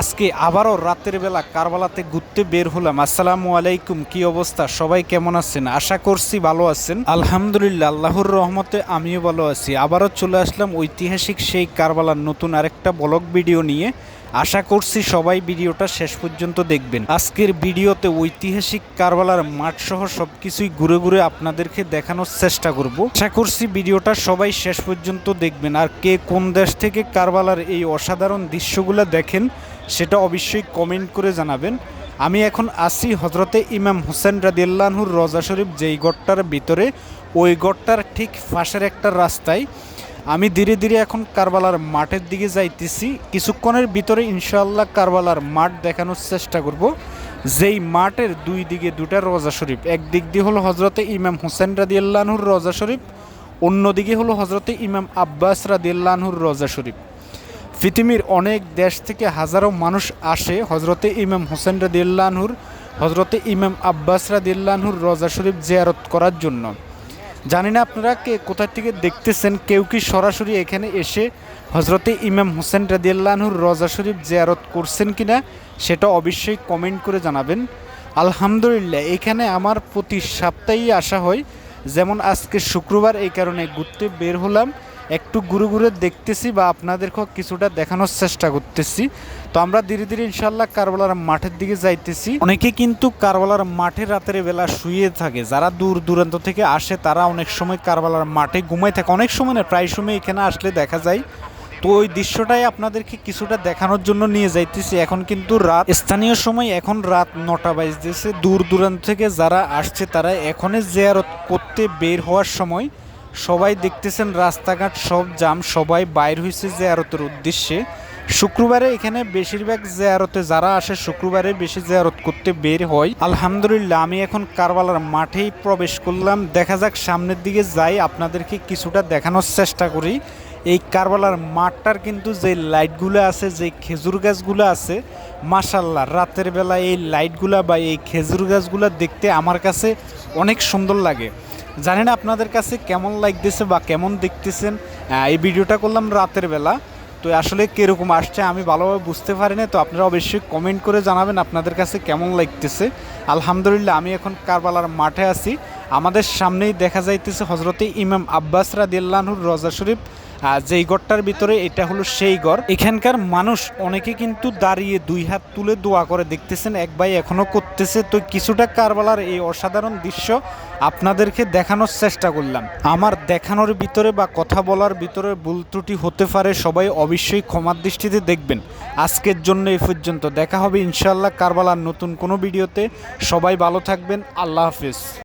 আজকে আবারও রাতের বেলা কারবালাতে ঘুরতে বের হলাম। আসসালামু আলাইকুম, কি অবস্থা? সবাই কেমন আছেন? আশা করছি ভালো আছেন। আলহামদুলিল্লাহ, আল্লাহর রহমতে আমিও ভালো আছি। আবারও চলে আসলাম ঐতিহাসিক সেই কারবালার নতুন আরেকটা ব্লগ ভিডিও নিয়ে। আশা করছি সবাই ভিডিওটা শেষ পর্যন্ত দেখবেন। আজকের ভিডিওতে ঐতিহাসিক কারবালার মাঠ সহ কিছুই ঘুরে ঘুরে আপনাদেরকে দেখানোর চেষ্টা করব। আশা করছি ভিডিওটা সবাই শেষ পর্যন্ত দেখবেন। আর কে কোন দেশ থেকে কারবালার এই অসাধারণ দৃশ্যগুলো দেখেন সেটা অবশ্যই কমেন্ট করে জানাবেন। আমি এখন আসি হজরতে ইমাম হোসেন রাদিয়াল্লাহুর রজা শরীফ, যেই গড়টার ভিতরে, ওই গড়টার ঠিক পাশের একটা রাস্তায়। আমি ধীরে ধীরে এখন কারবালার মাঠের দিকে যাইতেছি। কিছুক্ষণের ভিতরে ইনশাআল্লাহ কারবালার মাঠ দেখানোর চেষ্টা করব। যেই মাঠের দুই দিকে দুটা রজা শরীফ, একদিক দিয়ে হলো হজরতে ইমাম হোসেন রাদিয়াল্লাহুর রজা শরীফ, অন্যদিকে হলো হজরতে ইমাম আব্বাস রাদিয়াল্লাহুর রজা শরীফ। পৃথিবীর অনেক দেশ থেকে হাজারো মানুষ আসে হজরতে ইমাম হোসেন রাদিয়াল্লাহুর হজরতে ইমাম আব্বাস রাদিয়াল্লাহুর রজা শরীফ জিয়ারত করার জন্য। জানি না আপনারা কে কোথা থেকে দেখতেছেন, কেউ কি সরাসরি এখানে এসে হজরতে ইমাম হোসেন রাদিয়াল্লাহুর রজা শরীফ জিয়ারত করছেন কিনা, সেটা অবশ্যই কমেন্ট করে জানাবেন। আলহামদুলিল্লাহ, এখানে আমার প্রতি সপ্তাহেই আসা হয়। যেমন আজকে শুক্রবার এই কারণে ঘুরতে বের হলাম। একটু ঘুরে ঘুরে দেখতেছি বা আপনাদেরকেও কিছুটা দেখানোর চেষ্টা করতেছি। তো আমরা ধীরে ধীরে ইনশাল্লাহ কারবালার মাঠের দিকে যাইতেছি। অনেকে কিন্তু কারবালার মাঠে রাতের বেলা শুয়ে থাকে। যারা দূর দূরান্ত থেকে আসে, তারা অনেক সময় কারবালার মাঠে ঘুমাই থাকে। অনেক সময় না, প্রায় সময় এখানে আসলে দেখা যায়। তো ওই দৃশ্যটাই আপনাদেরকে কিছুটা দেখানোর জন্য নিয়ে যাইতেছি। এখন কিন্তু রাত, স্থানীয় সময় এখন রাত নটা বাজতেছে। দূর দূরান্ত থেকে যারা আসছে, তারা এখনই জিয়ারত করতে বের হওয়ার সময় সবাই দেখতেছেন রাস্তাঘাট সব জাম, সবাই বাইর হয়েছে জিয়ারতের উদ্দেশ্যে। শুক্রবারে এখানে বেশিরভাগ জিয়ারতে যারা আসে, শুক্রবারে বেশি জিয়ারত করতে বের হয়। আলহামদুলিল্লাহ, আমি এখন কারবালার মাঠেই প্রবেশ করলাম। দেখা যাক সামনের দিকে যাই, আপনাদেরকে কিছুটা দেখানোর চেষ্টা করি। এই কারবালার মাঠটার কিন্তু যে লাইটগুলো আছে, যে খেজুর গাছগুলো আছে মাশাল্লাহ রাতের বেলা এই লাইটগুলা বা এই খেজুর গাছগুলো দেখতে আমার কাছে অনেক সুন্দর লাগে। জানেন আপনাদের কাছে কেমন লাগতেছে বা কেমন দেখতেছেন? এই ভিডিওটা করলাম রাতের বেলা। তো আসলে কীরকম আসছে আমি ভালোভাবে বুঝতে পারি না তো আপনারা অবশ্যই কমেন্ট করে জানাবেন আপনাদের কাছে কেমন লাগতেছে। আলহামদুলিল্লাহ, আমি এখন কারবালার মাঠে আছি। আমাদের সামনেই দেখা যাইতেছে হজরতে ইমাম আব্বাস রাদিয়াল্লাহুর রজা শরীফ। যেই গড়টার ভিতরে এটা হলো সেই গড়। এখানকার মানুষ অনেকে কিন্তু দাঁড়িয়ে দুই হাত তুলে দোয়া করে দেখতেছেন, এক ভাই এখনও করতেছে। তো কিছুটা কারবালার এই অসাধারণ দৃশ্য আপনাদেরকে দেখানোর চেষ্টা করলাম। আমার দেখানোর ভিতরে বা কথা বলার ভিতরে ভুল ত্রুটি হতে পারে, সবাই অবশ্যই ক্ষমার দৃষ্টিতে দেখবেন। আজকের জন্য এই পর্যন্ত। দেখা হবে ইনশাল্লাহ কারবালার নতুন কোনো ভিডিওতে। সবাই ভালো থাকবেন। আল্লাহ হাফিজ।